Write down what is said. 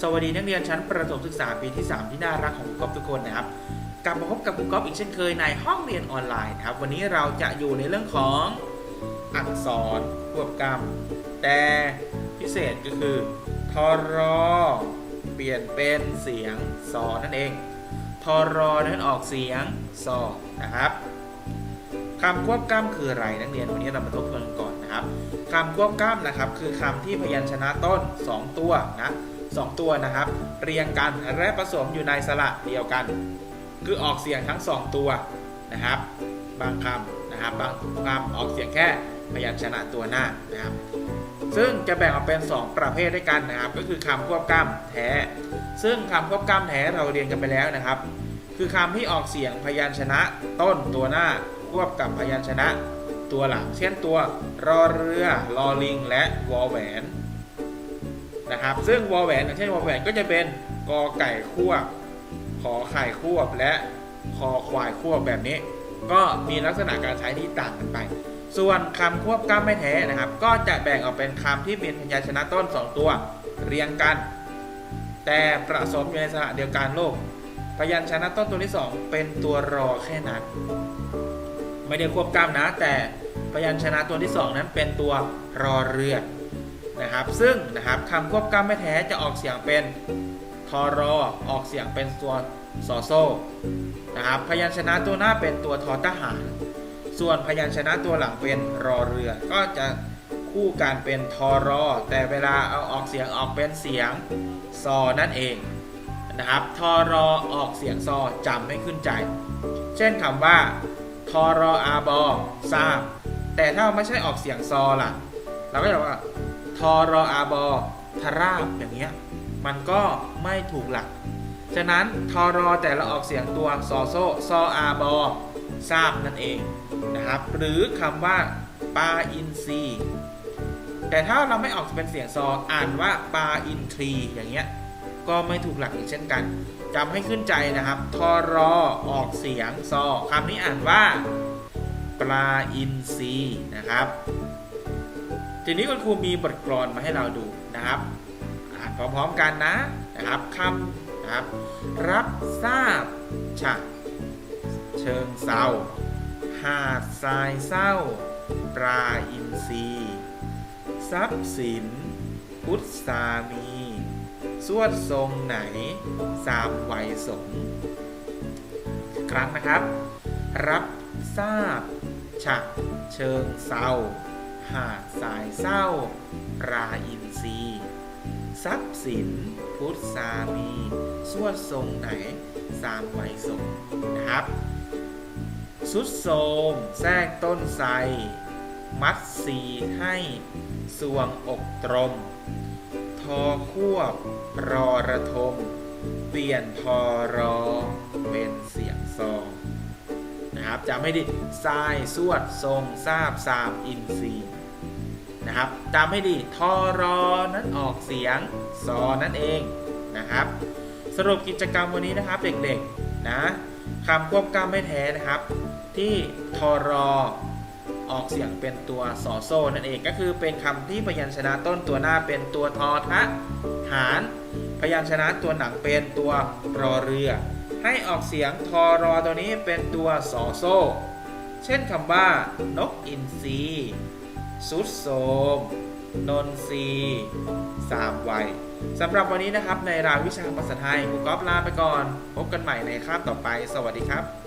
สวัสดีนักเรียนชั้นประถมศึกษาปีที่ 3 ที่น่ารักของครูก๊อฟทุกคนนะครับ กลับมาพบกับครูก๊อฟอีกเช่นเคยในห้องเรียนออนไลน์นะครับ วันนี้เราจะอยู่ในเรื่องของอักษรควบกรรม แต่พิเศษก็คือทอรอเปลี่ยนเป็นเสียงสอนั่นเองทอรอนั้นออกเสียงสอนะครับคำควบกล้ำคืออะไรนักเรียนวันนี้เรามาทบทวนกันก่อนนะครับคำควบกล้ำนะครับ คือคำที่พยัญชนะต้น 2 ตัวนะ สองตัวนะครับ เรียงกันและผสมอยู่ในสระเดียวกัน คือออกเสียงทั้ง 2 ตัวนะครับ บางคำนะครับบางคำออกเสียงแค่พยัญชนะตัวหน้านะครับ ซึ่งจะแบ่งออกเป็น 2 ประเภทด้วยกันนะครับ ก็คือคำควบกล้ำแท้ ซึ่งคำควบกล้ำแท้เราเรียนกันไปแล้วนะครับ คือคำที่ออกเสียงพยัญชนะต้นตัวหน้าควบกับพยัญชนะตัวหลัง เช่นตัวรอเรือลอลิง และวอแหวน นะครับ ซึ่งวอแหวนอย่างเช่นวอแหวนก็จะเป็นกอไก่ควบขอไข่ควบและคอควายควบแบบนี้ ก็มีลักษณะการใช้ที่ต่างกันไป ส่วนคำควบกล้ำไม่แท้นะครับ ก็จะแบ่งออกเป็นคำที่มีพยัญชนะต้น 2 ตัวเรียงกัน แต่ผสมอยู่ในสระเดียวกันโลกพยัญชนะต้นตัวที่ 2 เป็นตัวรอแค่นั้น ไม่ได้ควบกล้ำนะ แต่พยัญชนะตัวที่ 2 นั้นเป็นตัวรอเรือ นะครับ ซึ่งนะครับคำควบกล้ำไม่แท้จะออกเสียงเป็นทอรอออกเสียงเป็นตัวสอโซนะครับ พยัญชนะตัวหน้าเป็นตัวทอทหาร ส่วนพยัญชนะตัวหลังเป็นรอเรือ ก็จะคู่กันเป็นทอรอ แต่เวลาเอาออกเสียงออกเป็นเสียงซอนั่นเองนะครับทอรอออกเสียงซอจำไม่ขึ้นใจ เช่นคำว่าทอรออาบอทราบแต่ถ้าไม่ใช่ออกเสียงซอล่ะ เราก็จะบอกว่า ทอรออาบอทราบอย่างเงี้ยมันก็ไม่ถูกหลัก ฉะนั้นทอรอแต่เราออกเสียงตัวซอโซซออาบอทราบนั่นเองนะครับ หรือคำว่าปลาอินทรีแต่ถ้าเราไม่ออกเป็นเสียงซออ่านว่าปลาอินทรีอย่างเงี้ยก็ไม่ถูกหลักอีกเช่นกันจำให้ขึ้นใจนะครับ ทอรอออกเสียงซอคำนี้อ่านว่าปลาอินทรีนะครับ ทีนี้คุณครูมีบทกลอนมาให้เราดูนะครับพร้อมๆกันนะนะครับคำนะครับรับทราบฉะเชิงเศร้าหาดทรายเศร้า ปลาอินทรีทรัพย์สิน พุทธามี สวดทรงไหน สามไวยสงครั้งนะครับ รับทราบฉะเชิงเศร้า หาดสายเศร้าปลาอินทรีทรัพย์สิน พุทธสามีสวดทรงไหน สามไวยสงนะครับสุดโทมแทรกต้นไทรมัดสีให้สวงอกตรม ทอควบ รอระทม เปลี่ยนทอรอ เป็นเสียงซอง นะครับจำให้ดีทรายสวดทรงทราบสามอินทรีย์นะครับจำให้ดีทอรอนั้นออกเสียงซอนั่นเองนะครับ สรุปกิจกรรมวันนี้นะครับเด็กๆนะคำควบกล้ำไม่แท้นะครับ ที่ทอรอออกเสียงเป็นตัวสอโซนั่นเองก็คือเป็นคำที่พยัญชนะต้นตัวหน้าเป็นตัวทอทะหาร พยัญชนะตัวหนังเป็นตัวรอเรือ ให้ออกเสียงทอรอตัวนี้เป็นตัวสอโซ่ เช่นคำว่า นกอินทรีสุดโสม นนทรีสามวัยสำหรับวันนี้นะครับในรายวิชาภาษาไทยครูก๊อฟลาไปก่อน พบกันใหม่ในคาบต่อไป สวัสดีครับ